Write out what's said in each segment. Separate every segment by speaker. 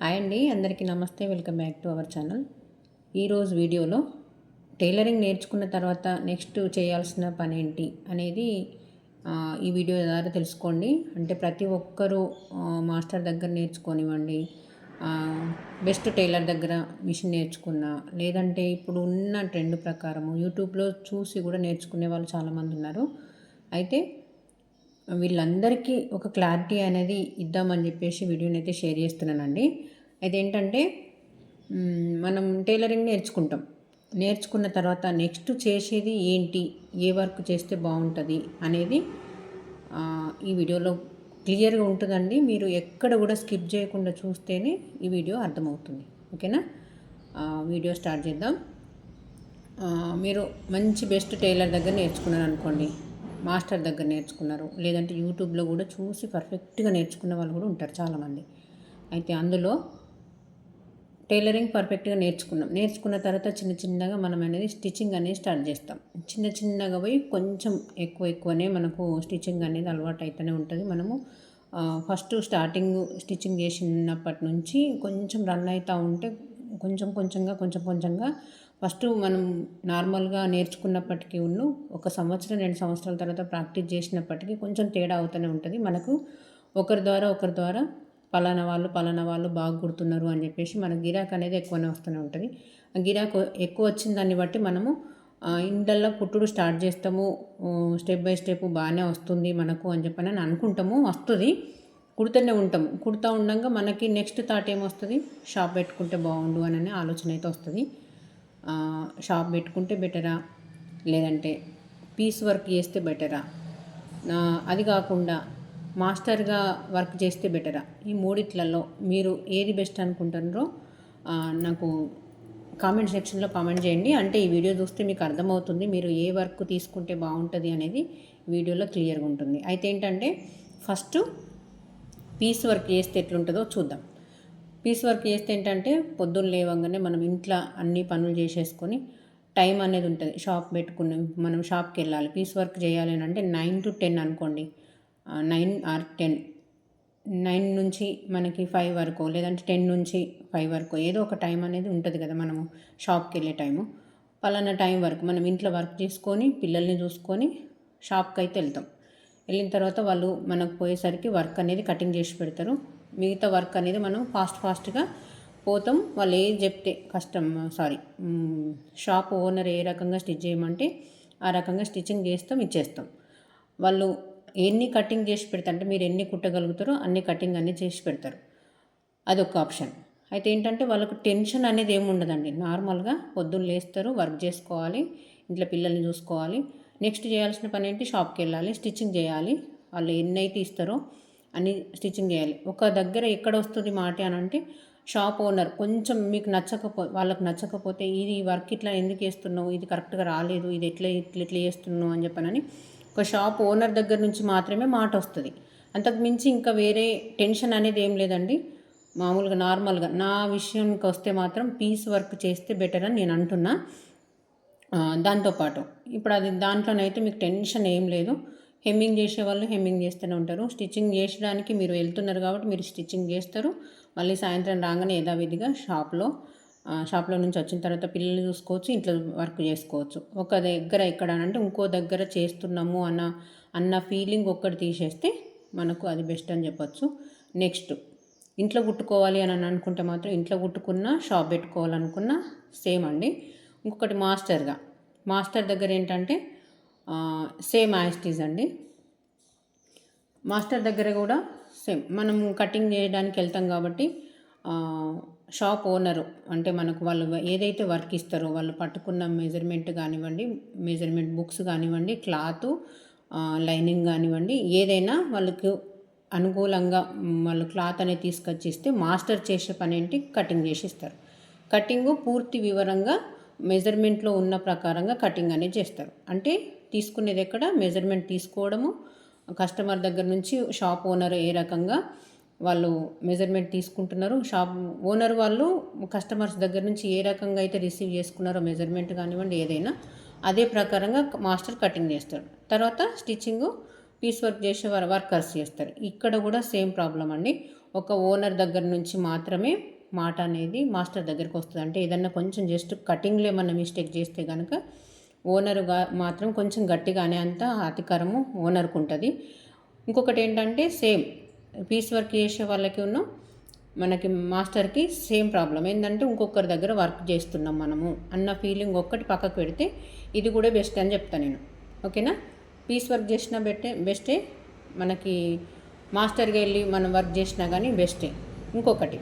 Speaker 1: Hi అండి అందరికీ నమస్తే welcome back to our channel. ఈరోజు వీడియోలో టైలరింగ్ నేర్చుకున్న తర్వాత నెక్స్ట్ చేయాల్సిన పని ఏంటి అనేది ఈ వీడియో ద్వారా తెలుసుకోండి. అంటే ప్రతి ఒక్కరూ మాస్టర్ దగ్గర నేర్చుకోనివ్వండి బెస్ట్ టైలర్ దగ్గర మిషన్ నేర్చుకున్నా లేదంటే ఇప్పుడు ఉన్న ట్రెండ్ ప్రకారము యూట్యూబ్లో చూసి కూడా నేర్చుకునే వాళ్ళు చాలామంది ఉన్నారు. అయితే వీళ్ళందరికీ ఒక క్లారిటీ అనేది ఇద్దామని చెప్పేసి వీడియోని అయితే షేర్ చేస్తున్నానండి. అదేంటంటే ఏంటంటే మనం టైలరింగ్ నేర్చుకుంటాం. నేర్చుకున్న తర్వాత నెక్స్ట్ చేసేది ఏంటి ఏ వర్క్ చేస్తే బాగుంటుంది అనేది ఈ వీడియోలో క్లియర్గా ఉంటుందండి. మీరు ఎక్కడ కూడా స్కిప్ చేయకుండా చూస్తేనే ఈ వీడియో అర్థమవుతుంది. ఓకేనా? వీడియో స్టార్ట్ చేద్దాం. మీరు మంచి బెస్ట్ టైలర్ దగ్గర నేర్చుకున్నారు అనుకోండి మాస్టర్ దగ్గర నేర్చుకున్నారు. లేదంటే యూట్యూబ్లో కూడా చూసి పర్ఫెక్ట్గా నేర్చుకున్న వాళ్ళు కూడా ఉంటారు చాలామంది. అయితే అందులో టైలరింగ్ పర్ఫెక్ట్గా నేర్చుకున్నాం. నేర్చుకున్న తర్వాత చిన్న చిన్నగా మనం అనేది స్టిచ్చింగ్ అనేది స్టార్ట్ చేస్తాం. చిన్న చిన్నగా పోయి కొంచెం ఎక్కువ ఎక్కువనే మనకు స్టిచ్చింగ్ అనేది అలవాటు అయితేనే ఉంటుంది. మనము ఫస్ట్ స్టార్టింగ్ స్టిచ్చింగ్ చేసినప్పటి నుంచి కొంచెం రన్ అవుతూ ఉంటే కొంచెం కొంచెంగా కొంచెం కొంచెంగా ఫస్ట్ మనం నార్మల్గా నేర్చుకున్నప్పటికీ ఉన్న ఒక సంవత్సరం రెండు సంవత్సరాల తర్వాత ప్రాక్టీస్ చేసినప్పటికీ కొంచెం తేడా అవుతూనే ఉంటుంది. మనకు ఒకరి ద్వారా ఒకరి ద్వారా పలానా వాళ్ళు పలానా వాళ్ళు బాగా కుడుతున్నారు అని చెప్పేసి మన గిరాక్ అనేది ఎక్కువనే వస్తూనే ఉంటుంది. ఆ గిరాక్ ఎక్కువ వచ్చిన దాన్ని బట్టి మనము ఆ, ఇండ్లల్లో కుట్టుడు స్టార్ట్ చేస్తాము స్టెప్ బై స్టెప్ బాగానే వస్తుంది మనకు అని చెప్పని అని అనుకుంటాము వస్తుంది. కుడుతూనే ఉంటాము కుడుతూ ఉండగా మనకి నెక్స్ట్ థాట్ ఏమొస్తుంది? షాప్ పెట్టుకుంటే బాగుండు అని ఆలోచన అయితే వస్తుంది. షాప్ పెట్టుకుంటే బెటరా? లేదంటే పీస్ వర్క్ చేస్తే బెటరా? అది కాకుండా మాస్టర్గా వర్క్ చేస్తే బెటరా? ఈ మూడిట్లలో మీరు ఏది బెస్ట్ అనుకుంటున్నారో నాకు కామెంట్ సెక్షన్లో కామెంట్ చేయండి. అంటే ఈ వీడియో చూస్తే మీకు అర్థమవుతుంది మీరు ఏ వర్క్ తీసుకుంటే బాగుంటుంది అనేది వీడియోలో క్లియర్గా ఉంటుంది. అయితే ఏంటంటే ఫస్ట్ పీస్ వర్క్ చేస్తే ఎట్లుంటుందో చూద్దాం. పీస్ వర్క్ చేస్తే ఏంటంటే పొద్దున్న లేవగానే మనం ఇంట్లో అన్ని పనులు చేసేసుకొని టైం అనేది ఉంటుంది. షాప్ పెట్టుకుని మనం షాప్కి వెళ్ళాలి. పీస్ వర్క్ చేయాలి అని అంటే నైన్ టు టెన్ అనుకోండి. Nine or ten. నైన్ నుంచి మనకి ఫైవ్ వరకు లేదంటే టెన్ నుంచి ఫైవ్ వరకు ఏదో ఒక టైం అనేది ఉంటుంది కదా మనము షాప్కి వెళ్ళే టైము. పలానా టైం వరకు మనం ఇంట్లో వర్క్ చేసుకొని పిల్లల్ని చూసుకొని షాప్కి అయితే వెళ్తాం. వెళ్ళిన తర్వాత వాళ్ళు మనకు పోయేసరికి వర్క్ అనేది కటింగ్ చేసి పెడతారు. మిగతా వర్క్ అనేది మనం ఫాస్ట్ ఫాస్ట్గా పోతాం. వాళ్ళు ఏది చెప్తే కష్టం సారీ షాప్ ఓనర్ ఏ రకంగా స్టిచ్ చేయమంటే ఆ రకంగా స్టిచ్చింగ్ చేస్తాం ఇచ్చేస్తాం. వాళ్ళు ఎన్ని కటింగ్ చేసి పెడతారు అంటే మీరు ఎన్ని కుట్టగలుగుతారో అన్ని కటింగ్ అన్ని చేసి పెడతారు. అదొక ఆప్షన్. అయితే ఏంటంటే వాళ్ళకు టెన్షన్ అనేది ఏమి ఉండదండి. నార్మల్గా పొద్దున్న లేస్తారు వర్క్ చేసుకోవాలి ఇంట్లో పిల్లల్ని చూసుకోవాలి. నెక్స్ట్ చేయాల్సిన పని ఏంటి? షాప్కి వెళ్ళాలి స్టిచ్చింగ్ చేయాలి. వాళ్ళు ఎన్ని అయితే ఇస్తారో అని స్టిచ్చింగ్ చేయాలి. ఒక దగ్గర ఎక్కడ వస్తుంది మాట అని అంటే షాప్ ఓనర్ కొంచెం మీకు నచ్చకపో వాళ్ళకి నచ్చకపోతే ఇది వర్క్ ఇట్లా ఎందుకు వేస్తున్నావు ఇది కరెక్ట్గా రాలేదు. ఇది ఎట్లా ఇట్లా ఇట్లా చేస్తున్నావు? అని చెప్పనని ఒక షాప్ ఓనర్ దగ్గర నుంచి మాత్రమే మాట వస్తుంది. అంతకు మించి ఇంకా వేరే టెన్షన్ అనేది ఏం లేదండి. మామూలుగా నార్మల్గా. నా విషయానికి వస్తే మాత్రం పీస్ వర్క్ చేస్తే బెటర్ అని నేను అంటున్నా. దాంతోపాటు. ఇప్పుడు అది దాంట్లోనైతే మీకు టెన్షన్ ఏం లేదు. హెమ్మింగ్ చేసే వాళ్ళు హెమ్మింగ్ చేస్తూనే ఉంటారు. స్టిచ్చింగ్ చేసడానికి మీరు వెళ్తున్నారు కాబట్టి మీరు స్టిచ్చింగ్ చేస్తారు. మళ్ళీ సాయంత్రం రాగానే యథావిధిగా షాప్లో షాప్లో నుంచి వచ్చిన తర్వాత పిల్లల్ని చూసుకోవచ్చు ఇంట్లో వర్క్ చేసుకోవచ్చు. ఒక దగ్గర ఎక్కడ అంటే ఇంకో దగ్గర చేస్తున్నాము అన్న అన్న ఫీలింగ్ ఒక్కటి తీసేస్తే మనకు అది బెస్ట్ అని చెప్పొచ్చు. నెక్స్ట్ ఇంట్లో కుట్టుకోవాలి అని అనుకుంటే మాత్రం ఇంట్లో కుట్టుకున్నా షాప్ పెట్టుకోవాలనుకున్నా సేమ్ అండి. ఇంకొకటి మాస్టర్గా. మాస్టర్ దగ్గర ఏంటంటే సేమ్ యాస్టీజ్ అండి. మాస్టర్ దగ్గర కూడా సేమ్ మనం కటింగ్ చేయడానికి వెళ్తాం కాబట్టి షాప్ ఓనరు అంటే మనకు వాళ్ళు ఏదైతే వర్క్ ఇస్తారో వాళ్ళు పట్టుకున్న మెజర్మెంట్ కానివ్వండి మెజర్మెంట్ బుక్స్ కానివ్వండి క్లాత్ లైనింగ్ కానివ్వండి ఏదైనా వాళ్ళకు అనుకూలంగా వాళ్ళు క్లాత్ అనేది తీసుకొచ్చి ఇస్తే మాస్టర్ చేసే పని ఏంటి? కటింగ్ చేసి ఇస్తారు కటింగ్ పూర్తి వివరంగా మెజర్మెంట్లో ఉన్న ప్రకారంగా కటింగ్ అనేది చేస్తారు. అంటే తీసుకునేది ఎక్కడ? మెజర్మెంట్ తీసుకోవడము. కస్టమర్ దగ్గర నుంచి షాప్ ఓనర్ ఏ రకంగా వాళ్ళు మెజర్మెంట్ తీసుకుంటున్నారు. షాప్ ఓనర్ వాళ్ళు కస్టమర్స్ దగ్గర నుంచి ఏ రకంగా అయితే రిసీవ్ చేసుకున్నారో మెజర్మెంట్ కానివ్వండి ఏదైనా అదే ప్రకారంగా మాస్టర్ కటింగ్ చేస్తాడు తర్వాత స్టిచ్చింగ్ పీస్ వర్క్ చేసే వారు వర్కర్స్ చేస్తారు. ఇక్కడ కూడా సేమ్ ప్రాబ్లం అండి. ఒక ఓనర్ దగ్గర నుంచి మాత్రమే మాట అనేది మాస్టర్ దగ్గరికి వస్తుంది అంటే ఏదన్నా కొంచెం జస్ట్ కటింగ్లో ఏమన్నా మిస్టేక్ చేస్తే కనుక ఓనరుగా మాత్రం కొంచెం గట్టిగానే అంత అధికారము ఓనర్కు ఉంటుంది ఇంకొకటి ఏంటంటే సేమ్ పీస్ వర్క్ చేసే వాళ్ళకి ఉన్న మనకి మాస్టర్కి సేమ్ ప్రాబ్లం ఏంటంటే ఇంకొకరి దగ్గర వర్క్ చేస్తున్నాం మనము అన్న ఫీలింగ్ ఒక్కటి పక్కకు పెడితే ఇది కూడా బెస్ట్ అని చెప్తాను నేను. ఓకేనా? పీస్ వర్క్ చేసినా బెట్టే బెస్టే. మనకి మాస్టర్గా వెళ్ళి మనం వర్క్ చేసినా కానీ బెస్టే. ఇంకొకటి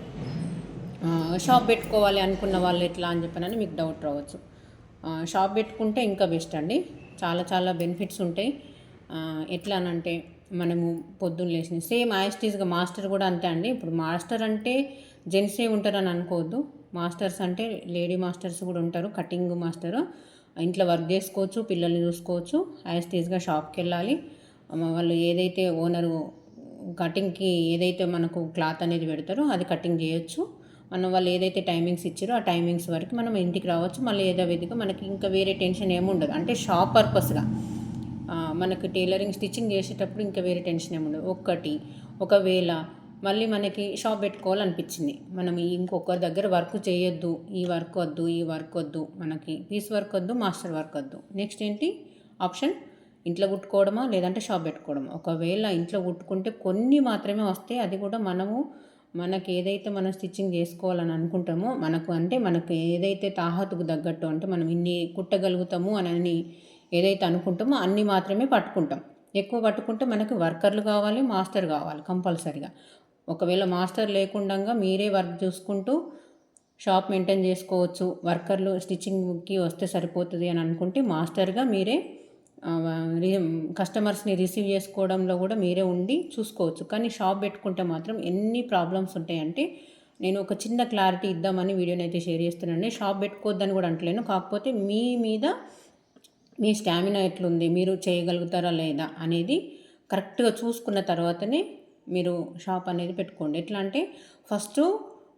Speaker 1: షాప్ పెట్టుకోవాలి అనుకున్న వాళ్ళు ఎట్లా అని చెప్పనని మీకు డౌట్ రావచ్చు. షాప్ పెట్టుకుంటే ఇంకా బెస్ట్ అండి. చాలా చాలా బెనిఫిట్స్ ఉంటాయి. ఎట్లా అనంటే మనము పొద్దున్న లేచిన సేమ్ యాస్టీస్గా మాస్టర్ కూడా అంతే అండి. ఇప్పుడు మాస్టర్ అంటే జెంట్సే ఉంటారని అనుకోవద్దు. మాస్టర్స్ అంటే లేడీ మాస్టర్స్ కూడా ఉంటారు. Cutting master. ఇంట్లో వర్క్ చేసుకోవచ్చు పిల్లల్ని చూసుకోవచ్చు. యాస్టీస్గా షాప్కి వెళ్ళాలి. వాళ్ళు ఏదైతే ఓనరు కటింగ్కి ఏదైతే మనకు క్లాత్ అనేది పెడతారో అది కటింగ్ చేయొచ్చు. మనం వాళ్ళు ఏదైతే టైమింగ్స్ ఇచ్చారో ఆ టైమింగ్స్ వరకు మనం ఇంటికి రావచ్చు. మళ్ళీ ఏదో విధిగా మనకి ఇంకా వేరే టెన్షన్ ఏముండదు. అంటే షాప్ పర్పస్గా మనకు టైలరింగ్ స్టిచ్చింగ్ చేసేటప్పుడు ఇంకా వేరే టెన్షన్ ఏముండదు. ఒక్కటి ఒకవేళ మళ్ళీ మనకి షాప్ పెట్టుకోవాలనిపించింది. మనం ఇంకొకరి దగ్గర వర్క్ చేయొద్దు ఈ వర్క్ వద్దు ఈ వర్క్ వద్దు మనకి పీస్ వర్క్ వద్దు మాస్టర్ వర్క్ వద్దు. నెక్స్ట్ ఏంటి? ఆప్షన్ ఇంట్లో కుట్టుకోవడమా? లేదంటే షాప్ పెట్టుకోవడమా? ఒకవేళ ఇంట్లో కుట్టుకుంటే కొన్ని మాత్రమే వస్తాయి. అది కూడా మనము మనకి ఏదైతే మనం స్టిచ్చింగ్ చేసుకోవాలని అనుకుంటామో మనకు అంటే మనకు ఏదైతే తాహతుకు తగ్గట్టు అంటే మనం ఇన్ని కుట్టగలుగుతాము అని ఏదైతే అనుకుంటామో అన్ని మాత్రమే పట్టుకుంటాం. ఎక్కువ పట్టుకుంటే మనకి వర్కర్లు కావాలి మాస్టర్ కావాలి కంపల్సరిగా. ఒకవేళ మాస్టర్ లేకుండా మీరే వర్క్ చూసుకుంటూ షాప్ మెయింటైన్ చేసుకోవచ్చు. వర్కర్లు స్టిచ్చింగ్కి వస్తే సరిపోతుంది అని అనుకుంటే మాస్టర్గా మీరే కస్టమర్స్ని రిసీవ్ చేసుకోవడంలో కూడా మీరే ఉండి చూసుకోవచ్చు. కానీ షాప్ పెట్టుకుంటే మాత్రం ఎన్ని ప్రాబ్లమ్స్ ఉంటాయంటే నేను ఒక చిన్న క్లారిటీ ఇద్దామని వీడియోని అయితే షేర్ చేస్తున్నాను. షాప్ పెట్టుకోవద్దని కూడా అంటలేను. కాకపోతే మీ మీద మీ స్టామినా ఎట్లుంది మీరు చేయగలుగుతారా లేదా అనేది కరెక్ట్గా చూసుకున్న తర్వాతనే మీరు షాప్ అనేది పెట్టుకోండి. ఎట్లా అంటే ఫస్ట్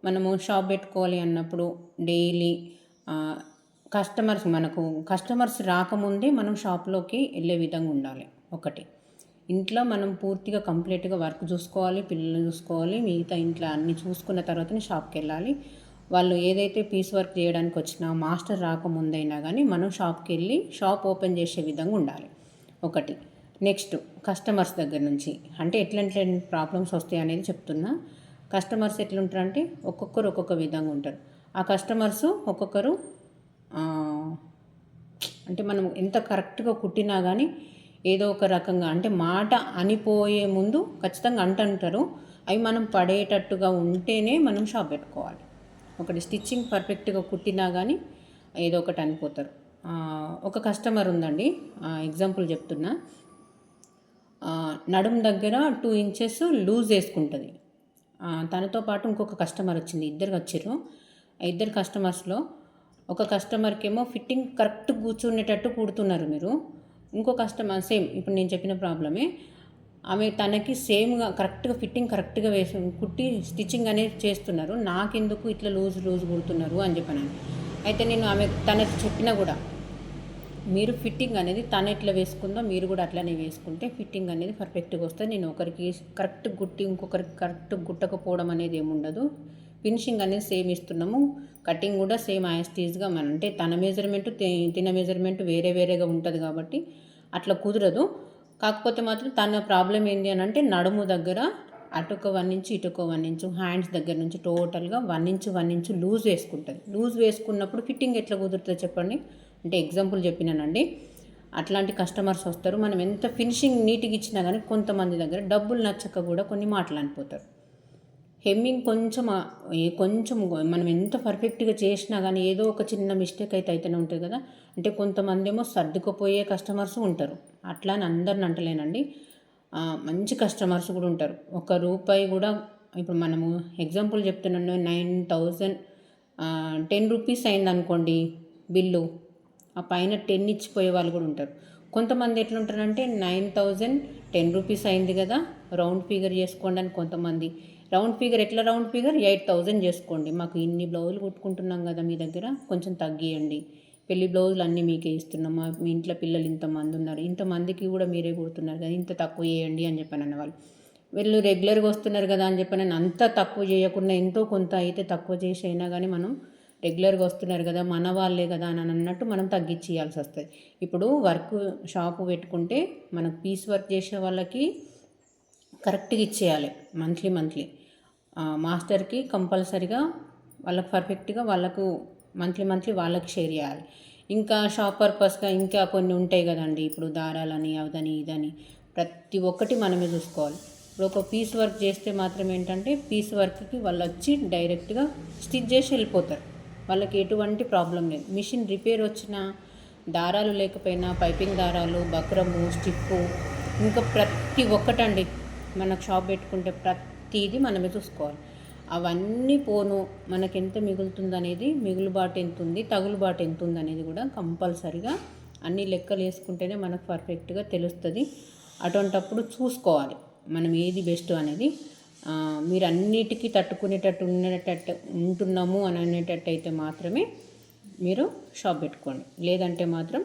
Speaker 1: మనము షాప్ పెట్టుకోవాలి అన్నప్పుడు డైలీ కస్టమర్స్ మనకు కస్టమర్స్ రాకముందే మనం షాప్లోకి వెళ్ళే విధంగా ఉండాలి. ఒకటి. ఇంట్లో మనం పూర్తిగా కంప్లీట్గా వర్క్ చూసుకోవాలి పిల్లల్ని చూసుకోవాలి మిగతా ఇంట్లో అన్ని చూసుకున్న తర్వాతనే షాప్కి వెళ్ళాలి. వాళ్ళు ఏదైతే పీస్ వర్క్ చేయడానికి వచ్చినా మాస్టర్ రాకముందైనా కానీ మనం షాప్కి వెళ్ళి షాప్ ఓపెన్ చేసే విధంగా ఉండాలి. ఒకటి. నెక్స్ట్ కస్టమర్స్ దగ్గర నుంచి. అంటే ఎట్లాంటి ప్రాబ్లమ్స్ వస్తాయి అనేది చెప్తున్నా. కస్టమర్స్ ఎట్లుంటారంటే ఒక్కొక్కరు ఒక్కొక్క విధంగా ఉంటారు. ఆ కస్టమర్స్ ఒక్కొక్కరు అంటే మనం ఎంత కరెక్ట్గా కుట్టినా కానీ ఏదో ఒక రకంగా అంటే మాట అనిపోయే ముందు ఖచ్చితంగా అంటుంటారు. అవి మనం పడేటట్టుగా ఉంటేనే మనం షాప్ పెట్టుకోవాలి. ఒకటి స్టిచ్చింగ్ పర్ఫెక్ట్గా కుట్టినా కానీ ఏదో ఒకటి అనిపోతారు. ఒక కస్టమర్ ఉందండి. ఎగ్జాంపుల్ చెప్తున్నా. నడుం దగ్గర టూ ఇంచెస్ లూజ్ వేసుకుంటుంది. తనతో పాటు ఇంకొక కస్టమర్ వచ్చింది. ఇద్దరు వచ్చారు. ఇద్దరు కస్టమర్స్లో ఒక కస్టమర్కి ఏమో ఫిట్టింగ్ కరెక్ట్ కూర్చునేటట్టు కుడుతున్నారు మీరు. ఇంకో కస్టమర్ సేమ్ ఇప్పుడు నేను చెప్పిన ప్రాబ్లమే. ఆమె తనకి సేమ్గా కరెక్ట్గా ఫిట్టింగ్ కరెక్ట్గా వేసి కుట్టి స్టిచ్చింగ్ అనేది చేస్తున్నారు. నాకెందుకు ఇట్లా లూజ్ లూజ్ కుడుతున్నారు అని చెప్పాను అయితే నేను ఆమె తనకి చెప్పినా కూడా మీరు ఫిట్టింగ్ అనేది తను ఎట్లా వేసుకుందో మీరు కూడా అట్లనే వేసుకుంటే ఫిట్టింగ్ అనేది పర్ఫెక్ట్గా వస్తుంది. నేను ఒకరికి కరెక్ట్ గుట్టి ఇంకొకరికి కరెక్ట్ గుట్టకపోవడం అనేది ఏముండదు. ఫినిషింగ్ అనేది సేమ్ ఇస్తున్నాము. కటింగ్ కూడా సేమ్ యాస్టీజ్గా మన అంటే తన మెజర్మెంట్ తిన మెజర్మెంట్ వేరే వేరేగా ఉంటుంది కాబట్టి అట్లా కుదరదు. కాకపోతే మాత్రం తన ప్రాబ్లం ఏంటి అని అంటే నడుము దగ్గర అటుక వన్ ఇంచు ఇటుక వన్ ఇంచు హ్యాండ్స్ దగ్గర నుంచి టోటల్గా one inch one inch loose వేసుకుంటుంది. లూజ్ వేసుకున్నప్పుడు ఫిట్టింగ్ ఎట్లా కుదురుతుందో చెప్పండి. అంటే ఎగ్జాంపుల్ చెప్పినానండి. అట్లాంటి కస్టమర్స్ వస్తారు. మనం ఎంత ఫినిషింగ్ నీట్గా ఇచ్చినా కానీ కొంతమంది దగ్గర డబ్బులు నచ్చక కూడా కొన్ని మాటలు అనిపోతారు. హెమ్మింగ్ కొంచెం కొంచెం మనం ఎంత పర్ఫెక్ట్గా చేసినా కానీ ఏదో ఒక చిన్న మిస్టేక్ అయితే అయితేనే ఉంటుంది కదా. అంటే కొంతమంది ఏమో సర్దుకుపోయే కస్టమర్స్ ఉంటారు. అట్లా అని అందరిని అంటలేనండి. మంచి కస్టమర్స్ కూడా ఉంటారు. ఒక రూపాయి కూడా ఇప్పుడు మనము ఎగ్జాంపుల్ చెప్తున్నాను నైన్ థౌజండ్ టెన్ రూపీస్ అయింది అనుకోండి బిల్లు ఆ పైన టెన్ ఇచ్చిపోయే వాళ్ళు కూడా ఉంటారు. కొంతమంది ఎట్లుంటారంటే నైన్ థౌజండ్ టెన్ రూపీస్ అయింది కదా రౌండ్ ఫిగర్ చేసుకోండి అని కొంతమంది. రౌండ్ ఫిగర్ ఎట్లా రౌండ్ ఫిగర్? ఎయిట్ థౌజండ్ చేసుకోండి. మాకు ఇన్ని బ్లౌజులు కుట్టుకుంటున్నాం కదా మీ దగ్గర. కొంచెం తగ్గియండి. పెళ్ళి బ్లౌజులు అన్నీ మీకే ఇస్తున్నాం. మా మీ ఇంట్లో పిల్లలు ఇంతమంది ఉన్నారు. ఇంతమందికి కూడా మీరే కుడుతున్నారు కదా. ఇంత తక్కువ చేయండి అని చెప్పాను అన్నవాళ్ళు వీళ్ళు రెగ్యులర్గా వస్తున్నారు కదా అని చెప్పి నేను అంత తక్కువ చేయకుండా ఎంతో కొంత అయితే తక్కువ చేసి అయినా కానీ మనం రెగ్యులర్గా వస్తున్నారు కదా మన వాళ్ళే కదా అని అన్నట్టు మనం తగ్గించి ఇవ్వాల్సి వస్తుంది. ఇప్పుడు వర్క్ షాపు పెట్టుకుంటే మనకు పీస్ వర్క్ చేసే వాళ్ళకి కరెక్ట్గా ఇచ్చేయాలి. Monthly monthly. మాస్టర్కి కంపల్సరిగా వాళ్ళకి పర్ఫెక్ట్గా వాళ్ళకు మంత్లీ మంత్లీ వాళ్ళకి షేర్ చేయాలి. ఇంకా షాప్ పర్పస్గా ఇంకా కొన్ని ఉంటాయి కదండి. ఇప్పుడు దారాలని అవదని ఇదని ప్రతి ఒక్కటి మనమే చూసుకోవాలి. ఇప్పుడు ఒక పీస్ వర్క్ చేస్తే మాత్రం ఏంటంటే పీస్ వర్క్కి వాళ్ళు వచ్చి డైరెక్ట్గా స్టిచ్ చేసి వెళ్ళిపోతారు. వాళ్ళకి ఎటువంటి ప్రాబ్లం లేదు. మిషన్ రిపేర్ వచ్చిన దారాలు లేకపోయినా పైపింగ్ దారాలు బక్రము స్టిప్పు ఇంకా ప్రతి ఒక్కటండి మనకు షాప్ పెట్టుకుంటే ప్రతి ప్రతిదీ మనమే చూసుకోవాలి. అవన్నీ పోను మనకెంత ఎంత మిగులుబాటు ఎంత ఉంది తగులుబాటు ఎంత ఉంది అనేది కూడా కంపల్సరిగా అన్ని లెక్కలు వేసుకుంటేనే మనకు పర్ఫెక్ట్గా తెలుస్తుంది. అటువంటప్పుడు చూసుకోవాలి. మనం ఏది బెస్ట్ అనేది. మీరు అన్నిటికీ తట్టుకునేటట్టు ఉండేటట్టు ఉంటున్నాము అని అనేటట్టు అయితే మాత్రమే మీరు షాప్ పెట్టుకోండి. లేదంటే మాత్రం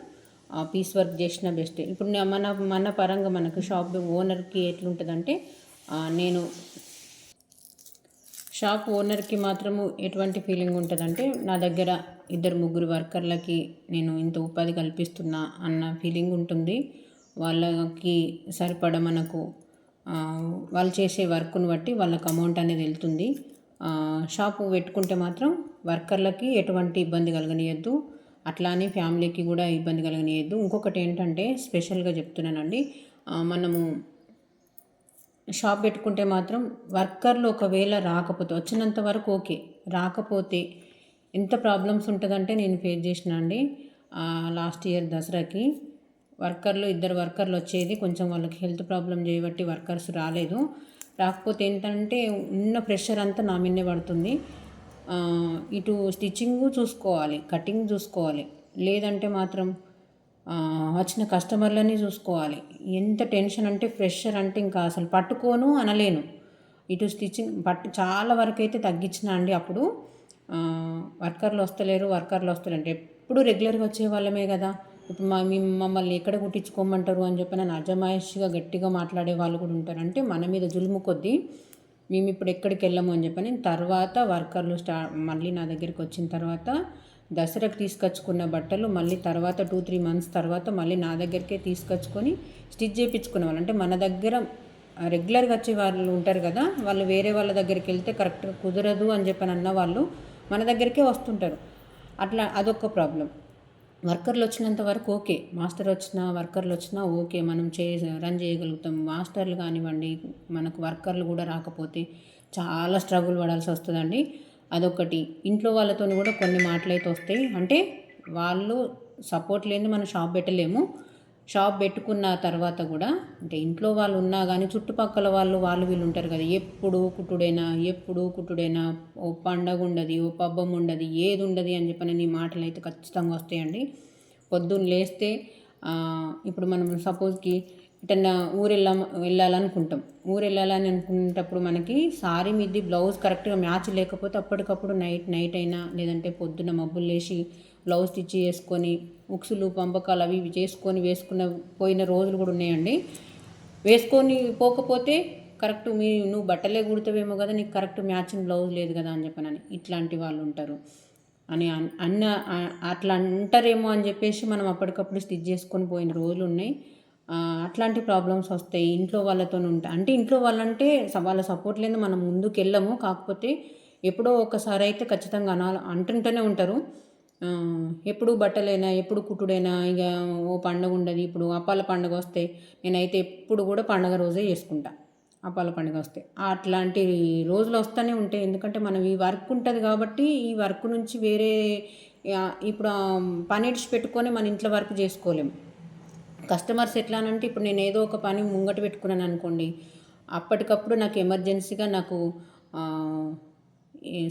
Speaker 1: పీస్ వర్క్ చేసిన బెస్ట్. ఇప్పుడు మన మన పరంగా మనకు షాప్ ఓనర్కి ఎట్లుంటుందంటే నేను షాప్ ఓనర్కి మాత్రము ఎటువంటి ఫీలింగ్ ఉంటుందంటే నా దగ్గర ఇద్దరు ముగ్గురు వర్కర్లకి నేను ఇంత ఉపాధి కల్పిస్తున్నా అన్న ఫీలింగ్ ఉంటుంది. వాళ్ళకి సరిపడ మనకు వాళ్ళు చేసే వర్క్ను బట్టి వాళ్ళకి అమౌంట్ అనేది వెళ్తుంది. షాపు పెట్టుకుంటే మాత్రం వర్కర్లకి ఎటువంటి ఇబ్బంది కలగనియద్దు. అట్లానే ఫ్యామిలీకి కూడా ఇబ్బంది కలగనియద్దు. ఇంకొకటి ఏంటంటే స్పెషల్గా చెప్తున్నానండి మనము షాప్ పెట్టుకుంటే మాత్రం వర్కర్లు ఒకవేళ రాకపోతే వచ్చినంత వరకు ఓకే. రాకపోతే ఎంత ప్రాబ్లమ్స్ ఉంటుందంటే నేను ఫేస్ చేసిన అండి. లాస్ట్ ఇయర్ దసరాకి వర్కర్లు ఇద్దరు వర్కర్లు వచ్చేది. కొంచెం వాళ్ళకి హెల్త్ ప్రాబ్లం చేయబట్టి వర్కర్స్ రాలేదు. రాకపోతే ఏంటంటే ఉన్న ప్రెషర్ అంతా నా మీదే పడుతుంది. ఇటు స్టిచ్చింగ్ చూసుకోవాలి కటింగ్ చూసుకోవాలి. లేదంటే మాత్రం వచ్చిన కస్టమర్లని చూసుకోవాలి. ఎంత టెన్షన్ అంటే ఫ్రెషర్ అంటే ఇంకా అసలు పట్టుకోను అనలేను. ఇటు స్టిచ్చింగ్ పట్టు చాలా వరకు అయితే తగ్గించిన అండి అప్పుడు. వర్కర్లు వస్తలేరు వర్కర్లు వస్తలేరు ఎప్పుడు రెగ్యులర్గా వచ్చే వాళ్ళమే కదా. ఇప్పుడు మా మీ మమ్మల్ని ఎక్కడ కుట్టించుకోమంటారు అని చెప్పి నన్ను అజమాయిషిగా గట్టిగా మాట్లాడే వాళ్ళు కూడా ఉంటారు. అంటే మన మీద జులుము కొద్దీ మేము ఇప్పుడు ఎక్కడికి వెళ్ళము అని చెప్పని తర్వాత వర్కర్లు స్టా మళ్ళీ నా దగ్గరికి వచ్చిన తర్వాత దసరాకి తీసుకొచ్చుకున్న బట్టలు మళ్ళీ తర్వాత టూ త్రీ మంత్స్ తర్వాత మళ్ళీ నా దగ్గరికే తీసుకొచ్చుకొని స్టిచ్ చేయించుకునే వాళ్ళు. అంటే మన దగ్గర రెగ్యులర్గా వచ్చే వాళ్ళు ఉంటారు కదా వాళ్ళు వేరే వాళ్ళ దగ్గరికి వెళ్తే కరెక్ట్గా కుదరదు అని చెప్పని అన్న వాళ్ళు మన దగ్గరికే వస్తుంటారు. అట్లా అదొక ప్రాబ్లం వర్కర్లు వచ్చినంత వరకు ఓకే. మాస్టర్ వచ్చినా వర్కర్లు వచ్చినా ఓకే. మనం చే రన్ చేయగలుగుతాం. మాస్టర్లు కానివ్వండి మనకు వర్కర్లు కూడా రాకపోతే చాలా స్ట్రగుల్ పడాల్సి వస్తుందండి. అదొకటి ఇంట్లో వాళ్ళతో కూడా కొన్ని మాటలు అయితే వస్తాయి. అంటే వాళ్ళు సపోర్ట్ లేని మనం షాప్ పెట్టలేము. షాప్ పెట్టుకున్న తర్వాత కూడా అంటే ఇంట్లో వాళ్ళు ఉన్నా కానీ చుట్టుపక్కల వాళ్ళు వాళ్ళు వీళ్ళు ఉంటారు కదా. ఎప్పుడు కుట్టుడైనా ఎప్పుడు కుట్టుడైనా ఓ పండగ ఉండదు ఓ పబ్బం ఉండదు ఏది ఉండదు అని చెప్పని నీ మాటలు అయితే ఖచ్చితంగా వస్తాయండి. పొద్దున్న లేస్తే ఇప్పుడు మనం సపోజ్కి ఎటన్నా ఊరు వెళ్ళా వెళ్ళాలనుకుంటాం. ఊరు వెళ్ళాలని అనుకునేటప్పుడు మనకి సారీ మీది బ్లౌజ్ కరెక్ట్గా మ్యాచ్ లేకపోతే అప్పటికప్పుడు నైట్ నైట్ అయినా లేదంటే పొద్దున మబ్బులు లేచి బ్లౌజ్ స్టిచ్ చేసుకొని ఉక్సులు పంపకాలు అవి ఇవి చేసుకొని వేసుకున్న పోయిన రోజులు కూడా ఉన్నాయండి. వేసుకొని పోకపోతే కరెక్ట్ మీ నువ్వు బట్టలే కుడతావేమో కదా నీకు కరెక్ట్ మ్యాచింగ్ బ్లౌజ్ లేదు కదా అని చెప్పనని ఇట్లాంటి వాళ్ళు ఉంటారు. అని అన్న అట్లా అంటారేమో అని చెప్పేసి మనం అప్పటికప్పుడు స్టిచ్ చేసుకొని పోయిన రోజులు ఉన్నాయి. అట్లాంటి ప్రాబ్లమ్స్ వస్తాయి. ఇంట్లో వాళ్ళతో ఉంటాయి అంటే ఇంట్లో వాళ్ళంటే వాళ్ళ సపోర్ట్ లేదు మనం ముందుకు వెళ్ళము కాకపోతే ఎప్పుడో ఒకసారి అయితే ఖచ్చితంగా అనా అంటుంటూనే ఉంటారు. ఎప్పుడు బట్టలైనా ఎప్పుడు కుట్టుడైనా ఇక ఓ పండుగ ఉండదు. ఇప్పుడు అప్పాల పండుగ వస్తే నేనైతే ఎప్పుడు కూడా పండుగ రోజే చేసుకుంటా. అప్పాల పండుగ వస్తే. అట్లాంటి రోజులు వస్తూనే ఉంటాయి. ఎందుకంటే మనం ఈ వర్క్ ఉంటుంది కాబట్టి ఈ వర్క్ నుంచి వేరే ఇప్పుడు పని పెట్టుకొని మన ఇంట్లో వర్క్ చేసుకోలేము. కస్టమర్స్ ఎట్లా అంటే ఇప్పుడు నేను ఏదో ఒక పని ముంగట పెట్టుకున్నాను అనుకోండి అప్పటికప్పుడు నాకు ఎమర్జెన్సీగా నాకు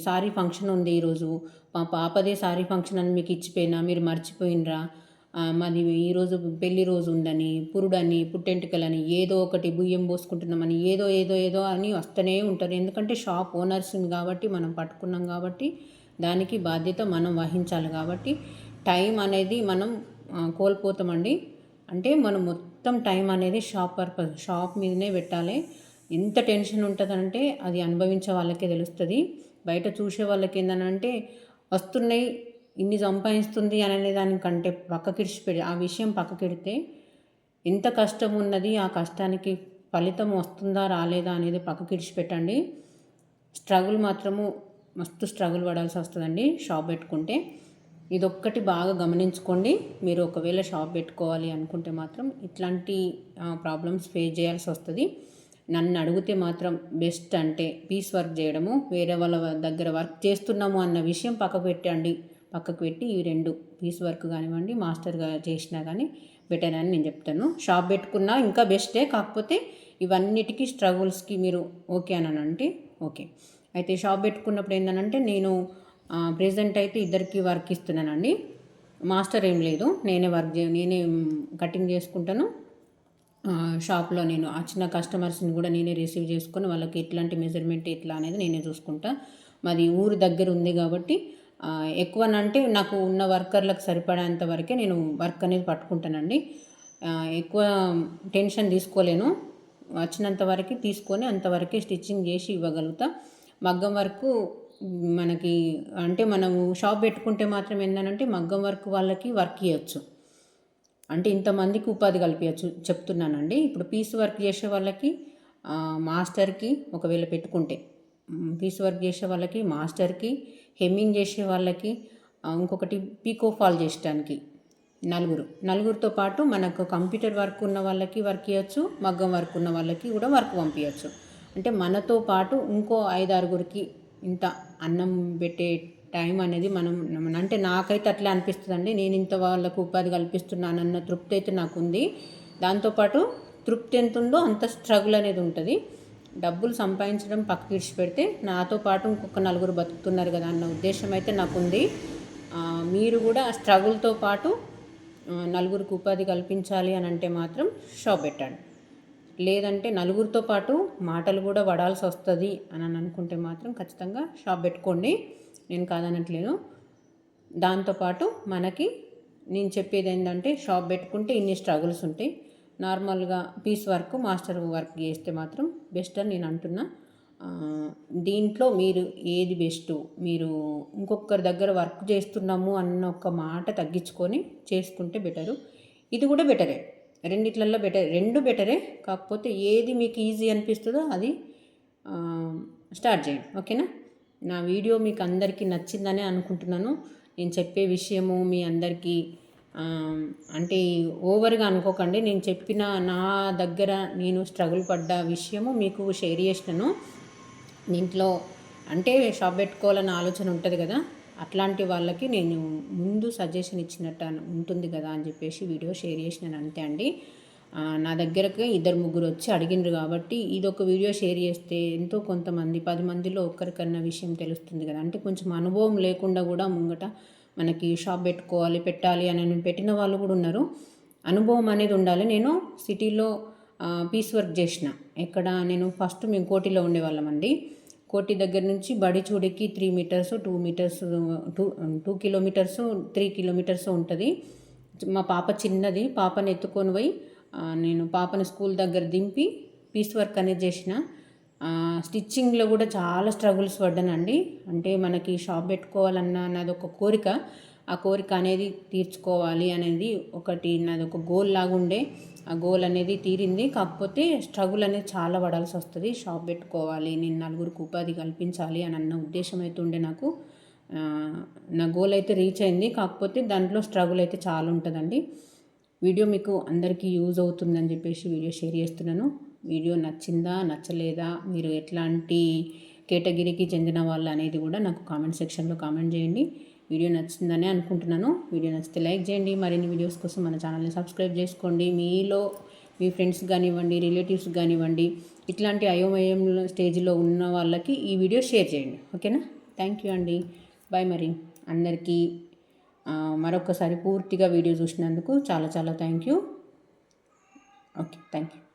Speaker 1: సారీ ఫంక్షన్ ఉంది ఈరోజు. మా పాపదే సారీ ఫంక్షన్ అని మీకు ఇచ్చిపోయినా మీరు మర్చిపోయినరా? మాది ఈరోజు పెళ్ళి రోజు ఉందని పురుడని పుట్టెంటుకలని ఏదో ఒకటి బియ్యం పోసుకుంటున్నామని ఏదో ఏదో ఏదో అని వస్తూనే ఉంటారు. ఎందుకంటే షాప్ ఓనర్స్ కాబట్టి మనం పట్టుకున్నాం కాబట్టి దానికి బాధ్యత మనం వహించాలి కాబట్టి టైం అనేది మనం కోల్పోతామండి. అంటే మనం మొత్తం టైం అనేది షాప్ పర్పస్ షాప్ మీదనే పెట్టాలి. ఎంత టెన్షన్ ఉంటుందంటే అది అనుభవించే వాళ్ళకే తెలుస్తుంది. బయట చూసే వాళ్ళకి ఏంటంటే వస్తున్నాయి ఇన్ని సంపాదిస్తుంది అనే దానికంటే పక్కకిడిచిపెడి ఆ విషయం పక్కకెడితే ఎంత కష్టం ఉన్నది ఆ కష్టానికి ఫలితం వస్తుందా రాలేదా అనేది పక్కకిడిచిపెట్టండి స్ట్రగుల్ మాత్రము మస్తు స్ట్రగుల్ పడాల్సి వస్తుందండి షాప్ పెట్టుకుంటే. ఇదొక్కటి బాగా గమనించుకోండి. మీరు ఒకవేళ షాప్ పెట్టుకోవాలి అనుకుంటే మాత్రం ఇట్లాంటి ప్రాబ్లమ్స్ ఫేస్ చేయాల్సి వస్తుంది. నన్ను అడిగితే మాత్రం బెస్ట్ అంటే పీస్ వర్క్ చేయడము వేరే వాళ్ళ దగ్గర వర్క్ చేస్తున్నాము అన్న విషయం పక్కకు పెట్టండి. పక్కకు పెట్టి ఈ రెండు పీస్ వర్క్ కానివ్వండి మాస్టర్గా చేసినా కానీ బెటర్ అని నేను చెప్తాను. షాప్ పెట్టుకున్నా ఇంకా బెస్టే కాకపోతే ఇవన్నిటికీ స్ట్రగుల్స్కి మీరు ఓకే అని అంటే ఓకే. అయితే షాప్ పెట్టుకున్నప్పుడు ఏంటంటే నేను ప్రజెంట్ అయితే ఇద్దరికి వర్క్ ఇస్తున్నానండి. మాస్టర్ ఏం లేదు. నేనే వర్క్ చే నేనే కటింగ్ చేసుకుంటాను. షాప్లో నేను వచ్చిన కస్టమర్స్ని కూడా నేనే రిసీవ్ చేసుకొని వాళ్ళకి ఎట్లాంటి మెజర్మెంట్ ఎట్లా అనేది నేనే చూసుకుంటా. మాది ఊరు దగ్గర ఉంది కాబట్టి ఎక్కువనంటే నాకు ఉన్న వర్కర్లకు సరిపడేంత వరకే నేను వర్క్ అనేది పట్టుకుంటానండి. ఎక్కువ టెన్షన్ తీసుకోలేను. వచ్చినంత వరకు తీసుకొని అంతవరకే స్టిచ్చింగ్ చేసి ఇవ్వగలుగుతా. మగ్గం వరకు మనకి అంటే మనము షాప్ పెట్టుకుంటే మాత్రం ఏంటంటే మగ్గం వర్క్ వాళ్ళకి వర్క్ ఇవ్వచ్చు అంటే ఇంతమందికి ఉపాధి కల్పించచ్చు చెప్తున్నానండి. ఇప్పుడు పీస్ వర్క్ చేసే వాళ్ళకి మాస్టర్కి ఒకవేళ పెట్టుకుంటే పీస్ వర్క్ చేసే వాళ్ళకి మాస్టర్కి హెమ్మింగ్ చేసే వాళ్ళకి ఇంకొకటి పీకో ఫాల్ చేసడానికి నలుగురు. నలుగురితో పాటు మనకు కంప్యూటర్ వర్క్ ఉన్న వాళ్ళకి వర్క్ ఇవ్వచ్చు మగ్గం వర్క్ ఉన్న వాళ్ళకి కూడా వర్క్ పంపించవచ్చు అంటే మనతో పాటు ఇంకో ఐదు ఆరుగురికి ఇంత అన్నం పెట్టే టైం అనేది మనం అంటే నాకైతే అట్లా అనిపిస్తుంది అండి నేను ఇంత వాళ్ళకు ఉపాధి కల్పిస్తున్నానన్న తృప్తి అయితే నాకు ఉంది దాంతోపాటు తృప్తి ఎంత ఉందో అంత స్ట్రగుల్ అనేది ఉంటుంది. డబ్బులు సంపాదించడం పక్కకి పెడితే నాతో పాటు ఇంకొక నలుగురు బతుకుతున్నారు కదా అన్న ఉద్దేశం అయితే నాకు ఉంది మీరు కూడా స్ట్రగుల్తో పాటు నలుగురికి ఉపాధి కల్పించాలి అని అంటే మాత్రం షాప్ పెట్టండి. లేదంటే నలుగురితో పాటు మాటలు కూడా పడాల్సి వస్తుంది అని అనుకుంటే మాత్రం ఖచ్చితంగా షాప్ పెట్టుకోండి. నేను కాదనట్లేను దాంతోపాటు మనకి నేను చెప్పేది ఏంటంటే షాప్ పెట్టుకుంటే ఇన్ని స్ట్రగుల్స్ ఉంటాయి. నార్మల్గా పీస్ వర్క్ మాస్టర్ వర్క్ చేస్తే మాత్రం బెస్ట్ అని నేను అంటున్నా. దీంట్లో మీరు ఏది బెస్ట్ మీరు ఇంకొకరి దగ్గర వర్క్ చేస్తున్నాము అన్న ఒక మాట తగ్గించుకొని చేసుకుంటే బెటరు ఇది కూడా బెటరే రెండిట్లలో బెటర్ రెండు బెటరే కాకపోతే ఏది మీకు ఈజీ అనిపిస్తుందో అది స్టార్ట్ చేయండి. ఓకేనా నా? వీడియో మీకు అందరికీ నచ్చిందనే అనుకుంటున్నాను. నేను చెప్పే విషయము మీ అందరికీ అంటే ఓవర్గా అనుకోకండి. నేను చెప్పిన నా దగ్గర నేను స్ట్రగుల్ పడ్డ విషయము మీకు షేర్ చేసినాను. దీంట్లో అంటే షాప్ పెట్టుకోవాలన్న ఆలోచన ఉంటుంది కదా? అట్లాంటి వాళ్ళకి నేను ముందు సజెషన్ ఇచ్చినట్టు ఉంటుంది కదా అని చెప్పేసి వీడియో షేర్ చేసినాను అంతే అండి. నా దగ్గరకు ఇద్దరు ముగ్గురు వచ్చి అడిగినారు కాబట్టి ఇది ఒక వీడియో షేర్ చేస్తే ఎంతో కొంతమంది పది మందిలో ఒక్కరికన్నా విషయం తెలుస్తుంది కదా. అంటే కొంచెం అనుభవం లేకుండా కూడా ముంగట మనకి షాప్ పెట్టుకోవాలి పెట్టాలి అని పెట్టిన వాళ్ళు కూడా ఉన్నారు. అనుభవం అనేది ఉండాలి. నేను సిటీలో పీస్ వర్క్ చేసిన. ఎక్కడ నేను ఫస్ట్ మేము కోటిలో ఉండేవాళ్ళమండి కోటి దగ్గర నుంచి బడిచూడికి three meters two meters two two kilometers three kilometers ఉంటుంది. మా పాప చిన్నది. పాపని ఎత్తుకొని పోయి నేను పాపని స్కూల్ దగ్గర దింపి పీస్ వర్క్ అనేది చేసిన. స్టిచ్చింగ్లో కూడా చాలా స్ట్రగుల్స్ పడ్డానండి. అంటే మనకి షాప్ పెట్టుకోవాలన్న నాది ఒక కోరిక. ఆ కోరిక అనేది తీర్చుకోవాలి అనేది ఒకటి నాది ఒక గోల్ లాగుండే. ఉండే ఆ గోల్ అనేది తీరింది. కాకపోతే స్ట్రగుల్ అనేది చాలా పడాల్సి వస్తుంది. షాప్ పెట్టుకోవాలి నేను నలుగురికి ఉపాధి కల్పించాలి అని అన్న ఉద్దేశం అయితే ఉండే నాకు. నా గోల్ అయితే రీచ్ అయింది. కాకపోతే దాంట్లో స్ట్రగుల్ అయితే చాలా ఉంటుందండి. వీడియో మీకు అందరికీ యూజ్ అవుతుందని చెప్పేసి వీడియో షేర్ చేస్తున్నాను. వీడియో నచ్చిందా నచ్చలేదా మీరు ఎట్లాంటి కేటగిరీకి చెందిన వాళ్ళు అనేది కూడా నాకు కామెంట్ సెక్షన్లో కామెంట్ చేయండి. వీడియో నచ్చిందని అనుకుంటున్నాను. వీడియో నచ్చితే లైక్ చేయండి. మరిన్ని వీడియోస్ కోసం మన ఛానల్ని సబ్స్క్రైబ్ చేసుకోండి. మీలో మీ ఫ్రెండ్స్ కానివ్వండి రిలేటివ్స్ కానివ్వండి ఇట్లాంటి అయోమయం స్టేజ్లో ఉన్న వాళ్ళకి ఈ వీడియో షేర్ చేయండి. ఓకేనా? థ్యాంక్ యూ అండి. బాయ్ మరి. అందరికీ మరొకసారి పూర్తిగా వీడియో చూసినందుకు చాలా చాలా thank you okay thank you